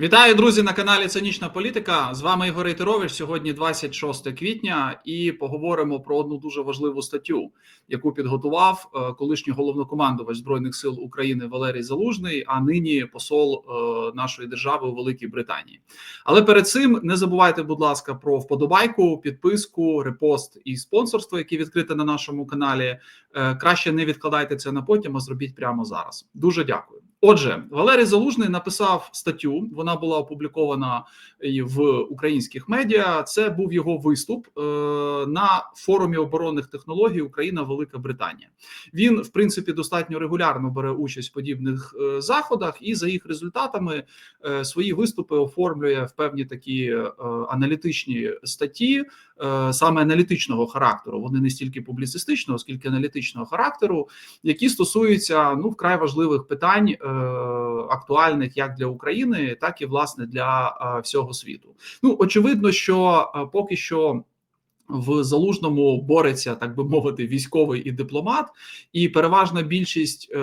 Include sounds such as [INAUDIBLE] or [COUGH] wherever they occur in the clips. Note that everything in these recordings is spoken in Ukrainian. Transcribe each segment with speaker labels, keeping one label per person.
Speaker 1: Вітаю, друзі, на каналі Цинічна Політика. З вами Ігор Рейтерович. Сьогодні 26 квітня, і поговоримо про одну дуже важливу статтю, яку підготував е, колишній головнокомандувач збройних сил України Валерій Залужний, а нині посол е, нашої держави у Великій Британії. Але перед цим не забувайте, будь ласка, про вподобайку, підписку, репост і спонсорство, які відкрите на нашому каналі. Е, Краще не відкладайте це на потім, а зробіть прямо зараз. Дуже дякую. Отже, Валерій Залужний написав статтю. Вона була опублікована в українських медіа. Це був його виступ е, на форумі оборонних технологій Україна Велика Британія. Він, в принципі, достатньо регулярно бере участь в подібних е, заходах, і за їх результатами е, свої виступи оформлює в певні такі аналітичні статті, саме аналітичного характеру. Вони не стільки публіцистичного, скільки аналітичного характеру, які стосуються ну вкрай важливих питань. Е, актуальних як для України, так і власне для всього світу. Ну очевидно, що поки що. В залужному бореться, так би мовити, військовий і дипломат, і переважна більшість е,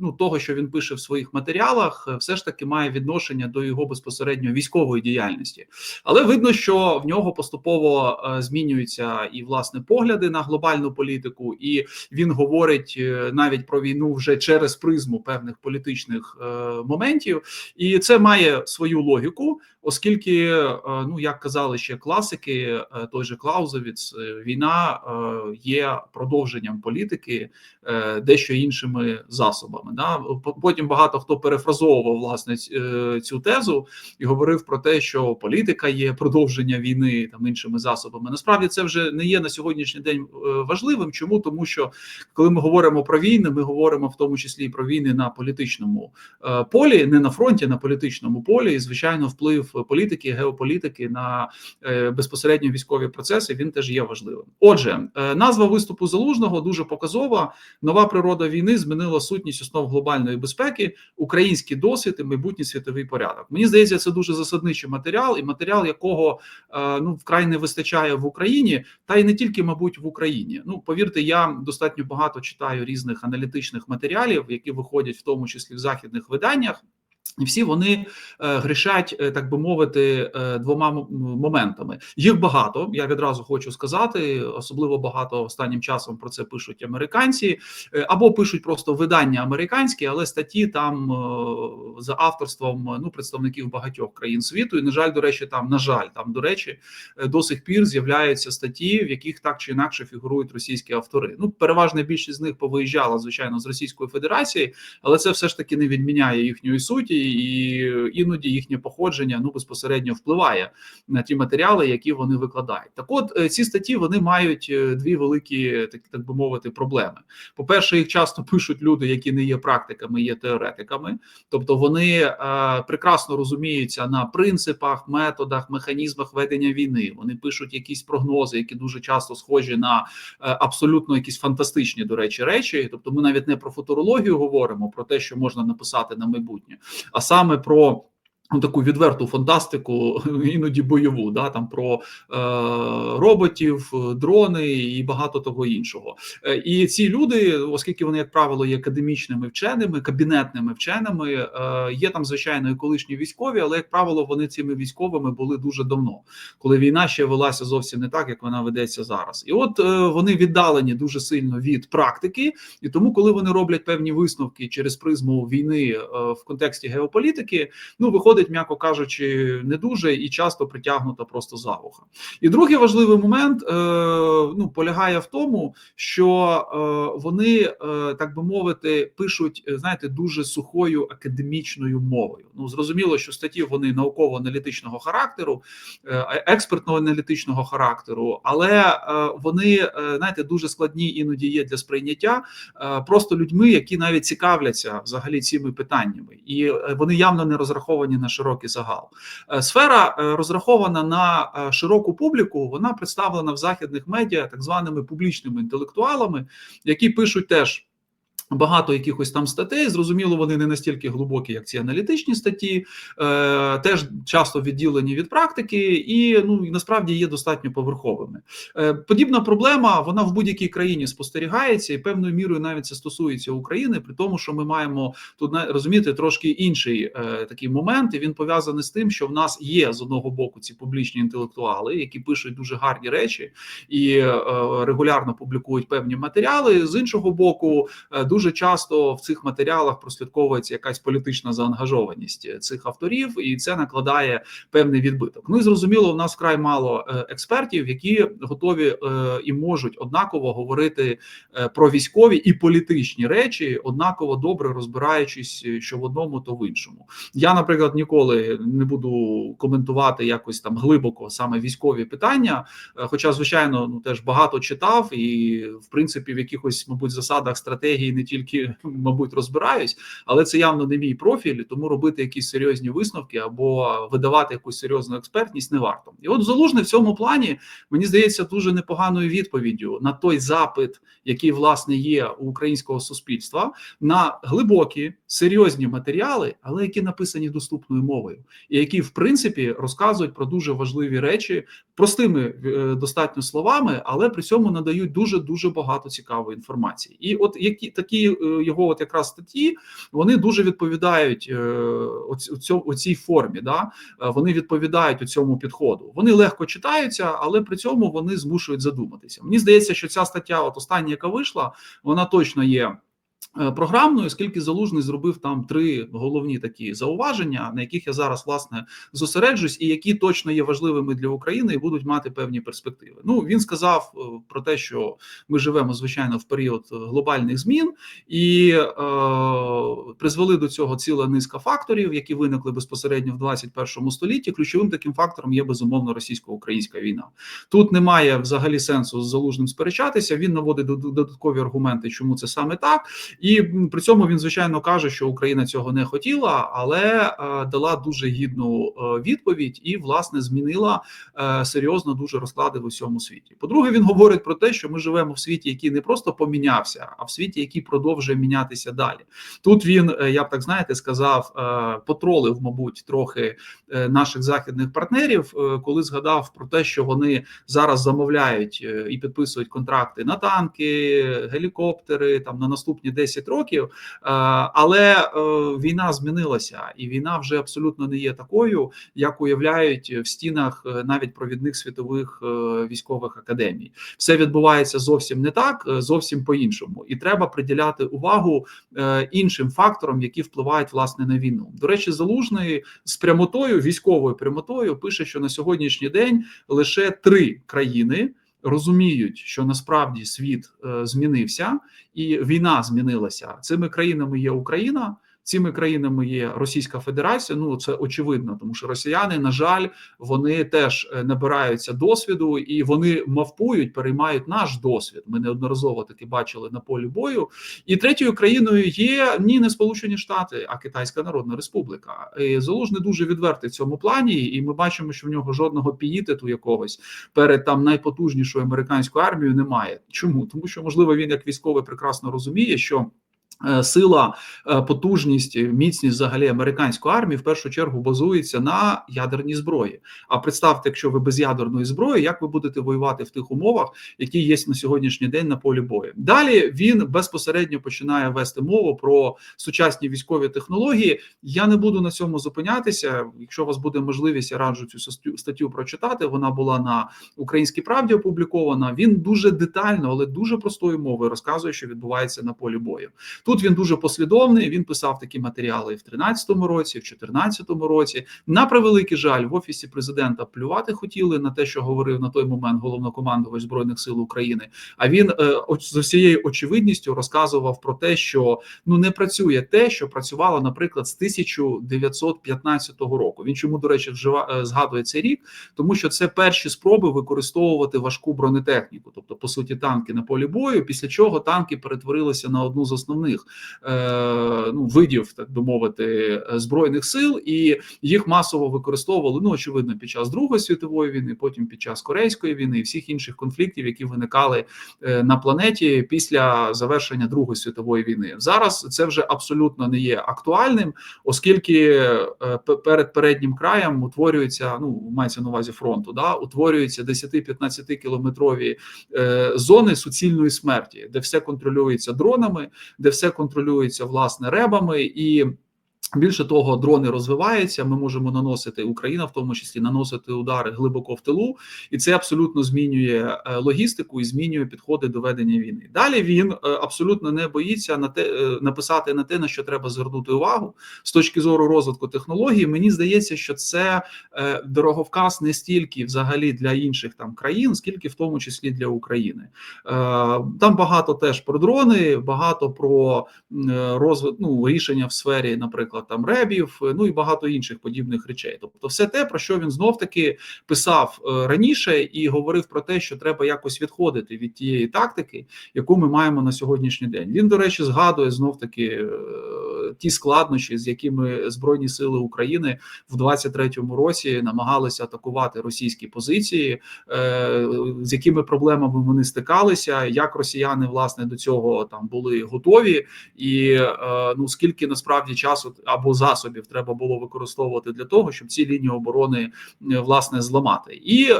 Speaker 1: ну того, що він пише в своїх матеріалах, все ж таки має відношення до його безпосередньо військової діяльності. Але видно, що в нього поступово е, змінюються і власне погляди на глобальну політику, і він говорить е, навіть про війну вже через призму певних політичних е, моментів, і це має свою логіку, оскільки, е, ну як казали ще класики, е, той же Клаузевіц, е, війна є продовженням політики дещо іншими засобами. Да? Потім багато хто перефразовував власне цю тезу і говорив про те, що політика є продовження війни там іншими засобами. Насправді це вже не є на сьогоднішній день важливим. Чому тому, що коли ми говоримо про війни, ми говоримо в тому числі і про війни на політичному полі, не на фронті, на політичному полі, і звичайно, вплив політики, геополітики на е, безпосередньо військові процеси. Він теж є важливим. Отже, е, назва виступу залужного дуже показова. Нова природа війни змінила сутність основ глобальної безпеки, український досвід і майбутній світовий порядок. Мені здається, це дуже засадничий матеріал, і матеріал, якого е, ну вкрай не вистачає в Україні, та й не тільки, мабуть, в Україні. Ну повірте, я достатньо багато читаю різних аналітичних матеріалів, які виходять в тому числі в західних виданнях. І всі вони е, грішать, е, так би мовити, е, двома моментами. Їх багато. Я відразу хочу сказати. Особливо багато останнім часом про це пишуть американці, або пишуть просто видання американські, але статті там за авторством ну представників багатьох країн світу. І на жаль, до речі, там на жаль, там до речі, до сих пір з'являються статті, в яких так чи інакше фігурують російські автори. Ну, переважна більшість з них повиїжджала звичайно з Російської Федерації, але це все ж таки не відміняє їхньої суті і іноді їхнє походження ну безпосередньо впливає на ті матеріали, які вони викладають. Так, от е, ці статті вони мають е, дві великі, так так би мовити, проблеми. По перше, їх часто [LAUGHS] пишуть люди, які не є практиками, є теоретиками, тобто вони е, прекрасно розуміються на принципах, методах, механізмах ведення війни. Вони пишуть якісь прогнози, які дуже часто схожі на е, абсолютно якісь фантастичні до речі речі. Тобто, ми навіть не про футурологію говоримо, про те, що можна написати на майбутнє а саме про Ну, таку відверту фантастику, [LAUGHS] іноді бойову, да там про е, роботів, дрони і багато того іншого. Е, і ці люди, оскільки вони, як правило, є академічними вченими, кабінетними вченими, е, є там звичайно і колишні військові, але як правило, вони цими військовими були дуже давно, коли війна ще велася зовсім не так, як вона ведеться зараз. І от е, вони віддалені дуже сильно від практики, і тому, коли вони роблять певні висновки через призму війни е, в контексті геополітики, ну виходить виходить, м'яко кажучи, не дуже і часто притягнута просто за вуха. І другий важливий момент е, ну полягає в тому, що е, вони, е, так би мовити, пишуть, знаєте, дуже сухою академічною мовою. Ну зрозуміло, що статті вони науково-аналітичного характеру, експертно-аналітичного характеру, але вони знаєте, дуже складні іноді є для сприйняття просто людьми, які навіть цікавляться взагалі цими питаннями, і вони явно не розраховані на на широкий загал. Е, сфера е, розрахована на е, широку публіку. Вона представлена в західних медіа так званими публічними інтелектуалами, які пишуть теж. Багато якихось там статей, зрозуміло, вони не настільки глибокі, як ці аналітичні статті, е, теж часто відділені від практики, і ну і насправді є достатньо поверховими. Е, Подібна проблема вона в будь-якій країні спостерігається, і певною мірою навіть це стосується України, при тому, що ми маємо тут розуміти трошки інший е, такий момент, і він пов'язаний з тим, що в нас є з одного боку ці публічні інтелектуали, які пишуть дуже гарні речі і е, регулярно публікують певні матеріали. З іншого боку, е, дуже часто в цих матеріалах прослідковується якась політична заангажованість цих авторів, і це накладає певний відбиток. Ну і зрозуміло, у нас вкрай мало е, експертів, які готові е, і можуть однаково говорити е, про військові і політичні речі, однаково добре розбираючись, що в одному, то в іншому. Я, наприклад, ніколи не буду коментувати якось там глибоко саме військові питання. Хоча, звичайно, ну теж багато читав, і в принципі в якихось, мабуть, засадах стратегії не тільки, мабуть, розбираюсь, але це явно не мій профіль, тому робити якісь серйозні висновки або видавати якусь серйозну експертність не варто. І от залужний в цьому плані мені здається дуже непоганою відповіддю на той запит, який власне є у українського суспільства, на глибокі серйозні матеріали, але які написані доступною мовою, і які в принципі розказують про дуже важливі речі простими е, достатньо словами, але при цьому надають дуже дуже багато цікавої інформації. І от які такі е, його от якраз статті вони дуже відповідають е, у цій формі. Да вони відповідають у цьому підходу. Вони легко читаються, але при цьому вони змушують задуматися. Мені здається, що ця стаття, от остання, яка вийшла, вона точно є. Е, програмною, оскільки залужний зробив там три головні такі зауваження, на яких я зараз власне зосереджусь, і які точно є важливими для України і будуть мати певні перспективи. Ну він сказав е, про те, що ми живемо звичайно в період глобальних змін, і е, призвели до цього ціла низка факторів, які виникли безпосередньо в 21 столітті. Ключовим таким фактором є безумовно російсько-українська війна. Тут немає взагалі сенсу з залужним сперечатися. Він наводить додаткові аргументи, чому це саме так. І при цьому він звичайно каже, що Україна цього не хотіла, але е, дала дуже гідну е, відповідь і власне змінила е, серйозно дуже розклади в усьому світі. По-друге, він говорить про те, що ми живемо в світі, який не просто помінявся, а в світі, який продовжує мінятися далі. Тут він я б так знаєте сказав, потролив, мабуть, трохи наших західних партнерів, коли згадав про те, що вони зараз замовляють і підписують контракти на танки, гелікоптери там на наступні 10 10 років, е, але е, війна змінилася, і війна вже абсолютно не є такою, як уявляють в стінах е, навіть провідних світових військових академій. Все відбувається зовсім не так, зовсім по іншому, і треба приділяти увагу іншим факторам, які впливають власне на війну. До речі, залужний з прямотою військовою прямотою пише, що на сьогоднішній день лише три країни розуміють, що насправді світ е, змінився і війна змінилася. Цими країнами є Україна. Цими країнами є Російська Федерація. Ну це очевидно, тому що росіяни, на жаль, вони теж е, набираються досвіду і вони мавпують, переймають наш досвід. Ми неодноразово таки бачили на полі бою. І третьою країною є ні не Сполучені Штати, а Китайська Народна Республіка. І Залужний дуже відвертий в цьому плані, і ми бачимо, що в нього жодного піїтету якогось перед там найпотужнішою американською армією немає. Чому тому, що можливо він як військовий прекрасно розуміє, що сила, е, потужність, міцність взагалі американської армії в першу чергу базується на ядерній зброї. А представте, якщо ви без ядерної зброї, як ви будете воювати в тих умовах, які є на сьогоднішній день на полі бою? Далі він безпосередньо починає вести мову про сучасні військові технології. Я не буду на цьому зупинятися. Якщо у вас буде можливість, я раджу цю статтю прочитати. Вона була на українській правді опублікована. Він дуже детально, але дуже простою мовою розказує, що відбувається на полі бою. Тут він дуже послідовний. Він писав такі матеріали і в 13 році, в 14 році. На превеликий жаль, в офісі президента плювати хотіли на те, що говорив на той момент головнокомандувач збройних сил України. А він е, з усією очевидністю розказував про те, що ну не працює те, що працювало, наприклад, з 1915 року. Він чому до речі вжива е, згадує цей рік, тому що це перші спроби використовувати важку бронетехніку, тобто по суті танки на полі бою. Після чого танки перетворилися на одну з основних основних ну видів, так би мовити, збройних сил, і їх масово використовували. Ну очевидно, під час Другої світової війни, потім під час Корейської війни і всіх інших конфліктів, які виникали на планеті після завершення Другої світової війни. Зараз це вже абсолютно не є актуальним, оскільки перед переднім краєм утворюється. Ну мається на увазі фронту, да утворюються 10-15 кілометрові е, зони суцільної смерті, де все контролюється дронами, де все контролюється власне ребами і. Більше того, дрони розвиваються. Ми можемо наносити Україна, в тому числі наносити удари глибоко в тилу, і це абсолютно змінює е, логістику і змінює підходи до ведення війни. Далі він е, абсолютно не боїться на те е, написати на те, на що треба звернути увагу з точки зору розвитку технологій. Мені здається, що це дороговказ не стільки взагалі для інших там країн, скільки в тому числі для України. Там багато теж про дрони, багато про розвиток ну, рішення в сфері, наприклад, там ребів, е, ну і багато інших подібних речей. Тобто, все те, про що він знов таки писав е, раніше, і говорив про те, що треба якось відходити від тієї тактики, яку ми маємо на сьогоднішній день. Він, до речі, згадує знов таки е, ті складнощі, з якими збройні сили України в 23-му році намагалися атакувати російські позиції, з якими проблемами вони стикалися, як росіяни власне до цього там були готові, і ну скільки насправді часу або засобів треба було використовувати для того, щоб ці лінії оборони е, власне зламати і.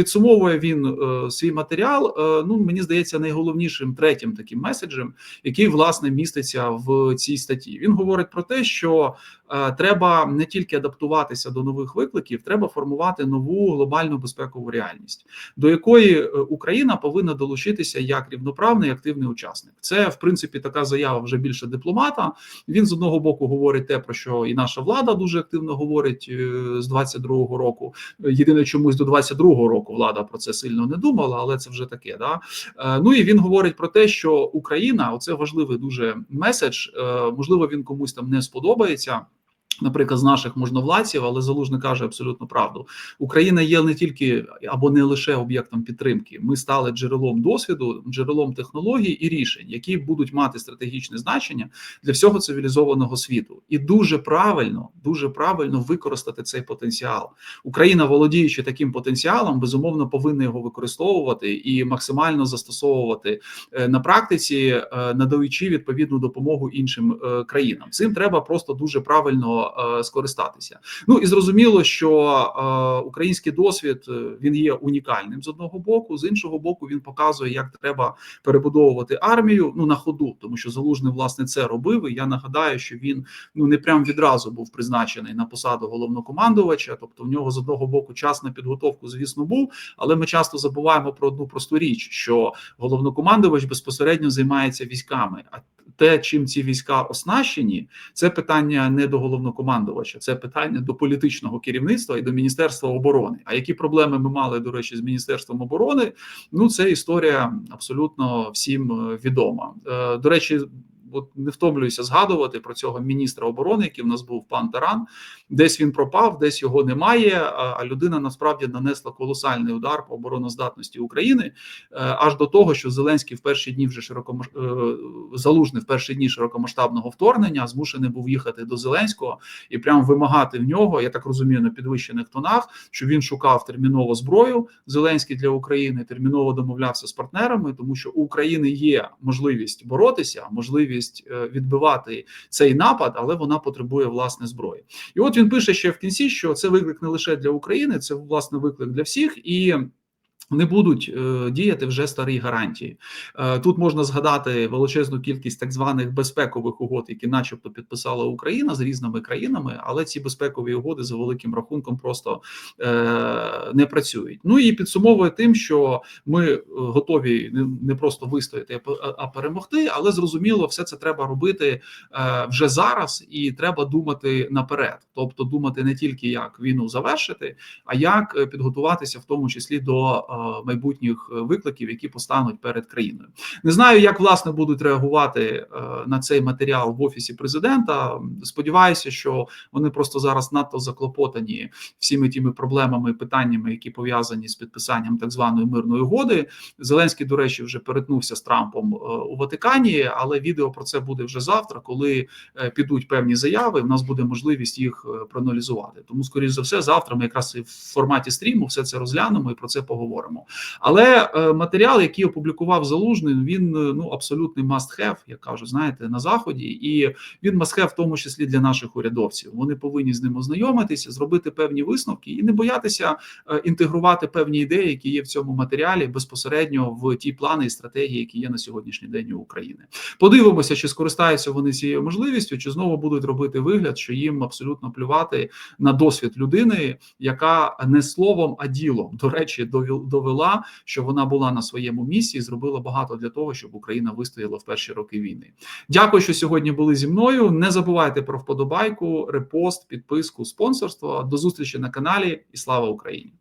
Speaker 1: Підсумовує він е, свій матеріал. Е, ну мені здається, найголовнішим третім таким меседжем, який власне міститься в цій статті. Він говорить про те, що е, треба не тільки адаптуватися до нових викликів, треба формувати нову глобальну безпекову реальність, до якої Україна повинна долучитися як рівноправний активний учасник. Це в принципі така заява вже більше дипломата. Він з одного боку говорить те, про що і наша влада дуже активно говорить з 22-го року. Єдине чомусь до 22-го року року влада про це сильно не думала, але це вже таке. Да? Е, ну і він говорить про те, що Україна оце важливий дуже меседж. Е, можливо, він комусь там не сподобається наприклад, з наших можновладців, але залужний каже абсолютно правду. Україна є не тільки або не лише об'єктом підтримки. Ми стали джерелом досвіду, джерелом технологій і рішень, які будуть мати стратегічне значення для всього цивілізованого світу, і дуже правильно, дуже правильно використати цей потенціал. Україна, володіючи таким потенціалом, безумовно повинна його використовувати і максимально застосовувати е, на практиці, е, надаючи відповідну допомогу іншим е, країнам. Цим треба просто дуже правильно скористатися. Ну і зрозуміло, що е, український досвід е, він є унікальним з одного боку, з іншого боку, він показує, як треба перебудовувати армію ну на ходу, тому що залужний власне це робив. І Я нагадаю, що він ну не прям відразу був призначений на посаду головнокомандувача. Тобто, в нього з одного боку час на підготовку, звісно, був, але ми часто забуваємо про одну просту річ: що головнокомандувач безпосередньо займається військами. А те, чим ці війська оснащені, це питання не до головнокомандувача, це питання до політичного керівництва і до міністерства оборони. А які проблеми ми мали до речі з міністерством оборони? Ну це історія абсолютно всім е, відома. Е, до речі от не втомлююся згадувати про цього міністра оборони, який в нас був пан Таран. Десь він пропав, десь його немає. А людина насправді нанесла колосальний удар по обороноздатності України е, аж до того, що Зеленський в перші дні вже широко е, залужний в перші дні широкомасштабного вторгнення змушений був їхати до Зеленського і прямо вимагати в нього, я так розумію, на підвищених тонах, що він шукав терміново зброю Зеленський для України, терміново домовлявся з партнерами, тому що у України є можливість боротися, можливість можливість е, відбивати цей напад, але вона потребує власне зброї. І от він пише ще в кінці, що це виклик не лише для України, це власне виклик для всіх і. Не будуть е, діяти вже старі гарантії. Е, тут можна згадати величезну кількість так званих безпекових угод, які, начебто, підписала Україна з різними країнами, але ці безпекові угоди за великим рахунком просто е, не працюють. Ну і підсумовує тим, що ми готові не просто вистояти, а перемогти. Але зрозуміло, все це треба робити вже зараз, і треба думати наперед, тобто думати не тільки як війну завершити, а як підготуватися, в тому числі до майбутніх викликів, які постануть перед країною. Не знаю, як власне будуть реагувати е, на цей матеріал в офісі президента. Сподіваюся, що вони просто зараз надто заклопотані всіми тими проблемами, питаннями, які пов'язані з підписанням так званої мирної угоди. Зеленський, до речі, вже перетнувся з Трампом е, у Ватикані, але відео про це буде вже завтра, коли е, підуть певні заяви. У нас буде можливість їх е, проаналізувати. Тому, скоріш за все, завтра ми якраз і в форматі стріму все це розглянемо і про це поговоримо. Але е, матеріал, який опублікував залужний, він е, ну абсолютний must have, як кажуть, знаєте, на заході, і він must have в тому числі для наших урядовців. Вони повинні з ним ознайомитися, зробити певні висновки і не боятися е, інтегрувати певні ідеї, які є в цьому матеріалі безпосередньо в ті плани і стратегії, які є на сьогоднішній день у України. Подивимося, чи скористаються вони цією можливістю, чи знову будуть робити вигляд, що їм абсолютно плювати на досвід людини, яка не словом, а ділом до речі, довел- довела, що вона була на своєму місці і зробила багато для того, щоб Україна вистояла в перші роки війни. Дякую, що сьогодні були зі мною. Не забувайте про вподобайку, репост, підписку, спонсорство. До зустрічі на каналі і слава Україні!